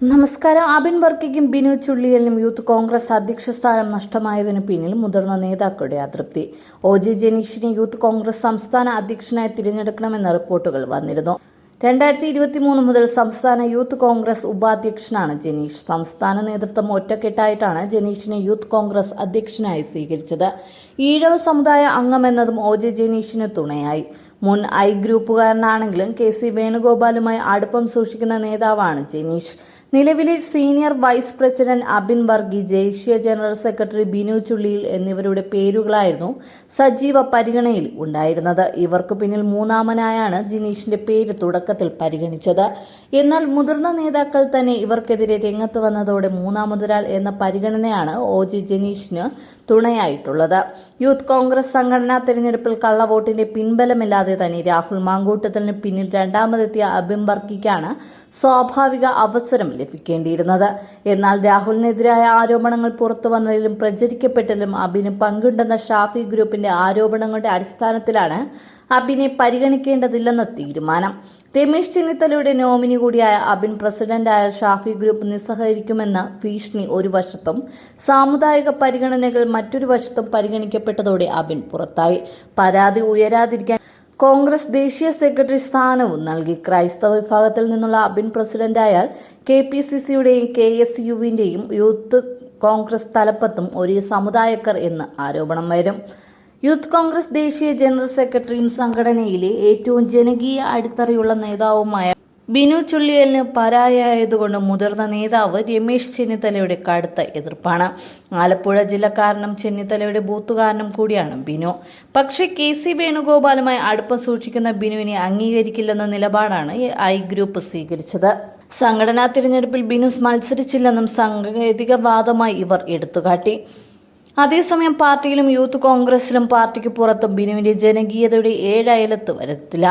നമസ്കാരം. അബിൻ വർക്കിക്കും ബിനു ചുള്ളിയലിനും യൂത്ത് കോൺഗ്രസ് അധ്യക്ഷ സ്ഥാനം നഷ്ടമായതിനു പിന്നിൽ മുതിർന്ന നേതാക്കളുടെ അതൃപ്തി. ഒ ജെ ജനീഷിനെ യൂത്ത് കോൺഗ്രസ് സംസ്ഥാന അധ്യക്ഷനായി തിരഞ്ഞെടുക്കണമെന്ന റിപ്പോർട്ടുകൾ വന്നിരുന്നു. രണ്ടായിരത്തി ഇരുപത്തിമൂന്ന് മുതൽ സംസ്ഥാന യൂത്ത് കോൺഗ്രസ് ഉപാധ്യക്ഷനാണ് ജനീഷ്. സംസ്ഥാന നേതൃത്വം ഒറ്റക്കെട്ടായിട്ടാണ് ജനീഷിനെ യൂത്ത് കോൺഗ്രസ് അധ്യക്ഷനായി സ്വീകരിച്ചത്. ഈഴവ സമുദായ അംഗമെന്നതും ഒ ജെ ജനീഷിന് തുണയായി. മുൻ ഐ ഗ്രൂപ്പുകാരനാണെങ്കിലും കെ സി വേണുഗോപാലുമായി അടുപ്പം സൂക്ഷിക്കുന്ന നേതാവാണ് ജനീഷ്. നിലവിലെ senior vice president Abin Varghese ദേശീയ ജനറൽ സെക്രട്ടറി ബിനു ചുള്ളിയിൽ എന്നിവരുടെ പേരുകളായിരുന്നു സജീവ പരിഗണനയിൽ ഉണ്ടായിരുന്നത്. ഇവർക്ക് പിന്നിൽ മൂന്നാമനായാണ് ജിനീഷിന്റെ പേര് തുടക്കത്തിൽ പരിഗണിച്ചത്. എന്നാൽ മുതിർന്ന നേതാക്കൾ തന്നെ ഇവർക്കെതിരെ രംഗത്ത് വന്നതോടെ മൂന്നാമതൊരാൾ എന്ന പരിഗണനയാണ് ഒ ജി ജനീഷിന് തുണയായിട്ടുള്ളത്. യൂത്ത് കോൺഗ്രസ് സംഘടനാ തെരഞ്ഞെടുപ്പിൽ കള്ളവോട്ടിന്റെ പിൻബലമില്ലാതെ തന്നെ രാഹുൽ മാങ്കൂട്ടത്തിന് പിന്നിൽ രണ്ടാമതെത്തിയ അബിൻ വർക്കിക്കാണ് സ്വാഭാവിക അവസരം ലഭിക്കേണ്ടിയിരുന്നത്. എന്നാൽ രാഹുലിനെതിരായ ആരോപണങ്ങൾ പുറത്തു വന്നതിലും പ്രചരിക്കപ്പെട്ടതിലും അബിന് പങ്കുണ്ടെന്ന ഷാഫി ഗ്രൂപ്പിന്റെ ആരോപണങ്ങളുടെ അടിസ്ഥാനത്തിലാണ് അബിനെ പരിഗണിക്കേണ്ടതില്ലെന്ന തീരുമാനം. രമേശ് ചെന്നിത്തലയുടെ നോമിനി കൂടിയായ അബിൻ പ്രസിഡന്റായ ഷാഫി ഗ്രൂപ്പ് നിസ്സഹകരിക്കുമെന്ന ഭീഷണി ഒരു വശത്തും സാമുദായിക പരിഗണനകൾ മറ്റൊരു വശത്തും പരിഗണിക്കപ്പെട്ടതോടെ അബിൻ പുറത്തായി. പരാതി ഉയരാതിരിക്കാൻ കോൺഗ്രസ് ദേശീയ സെക്രട്ടറി സ്ഥാനവും നൽകി ക്രൈസ്തവ വിഭാഗത്തിൽ നിന്നുള്ള അബിൻ പ്രസിഡന്റായാൽ കെ പി സി സിയുടെയും കെ എസ് യുവിന്റെയും യൂത്ത് കോൺഗ്രസ് തലപ്പത്തും ഒരേ സമുദായക്കാർ എന്ന് ആരോപണം വരും. യൂത്ത് കോൺഗ്രസ് ദേശീയ ജനറൽ സെക്രട്ടറിയും സംഘടനയിലെ ഏറ്റവും ജനകീയ അടിത്തറയുള്ള നേതാവുമായ ബിനു ചുള്ളിയലിന് പരായായതുകൊണ്ട് മുതിർന്ന നേതാവ് രമേശ് ചെന്നിത്തലയുടെ കടുത്ത എതിർപ്പാണ്. ആലപ്പുഴ ജില്ലക്കാരനും ചെന്നിത്തലയുടെ ബൂത്തുകാരനും കൂടിയാണ് ബിനു. പക്ഷേ കെ സി വേണുഗോപാലുമായി അടുപ്പം സൂക്ഷിക്കുന്ന ബിനുവിനെ അംഗീകരിക്കില്ലെന്ന നിലപാടാണ് ഐ ഗ്രൂപ്പ് സ്വീകരിച്ചത്. സംഘടനാ തിരഞ്ഞെടുപ്പിൽ ബിനുസ് മത്സരിച്ചില്ലെന്നും സാങ്കേതികവാദമായി ഇവർ എടുത്തുകാട്ടി. അതേസമയം പാർട്ടിയിലും യൂത്ത് കോൺഗ്രസിലും പാർട്ടിക്ക് പുറത്തും ബിനുവിന്റെ ജനകീയതയുടെ ഏഴയലത്ത് വരത്തില്ല.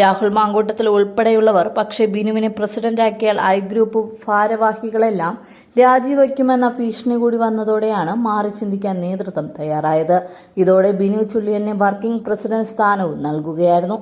രാഹുൽ മാങ്കോട്ടത്തിൽ ഉൾപ്പെടെയുള്ളവർ പക്ഷേ ബിനുവിനെ പ്രസിഡന്റാക്കിയാൽ ഐ ഗ്രൂപ്പ് ഭാരവാഹികളെല്ലാം രാജിവെക്കുമെന്ന ഭീഷണി കൂടി വന്നതോടെയാണ് മാറി ചിന്തിക്കാൻ നേതൃത്വം തയ്യാറായത്. ഇതോടെ ബിനു ചുള്ളിയലിന് വർക്കിംഗ് പ്രസിഡന്റ് സ്ഥാനവും നൽകുകയായിരുന്നു.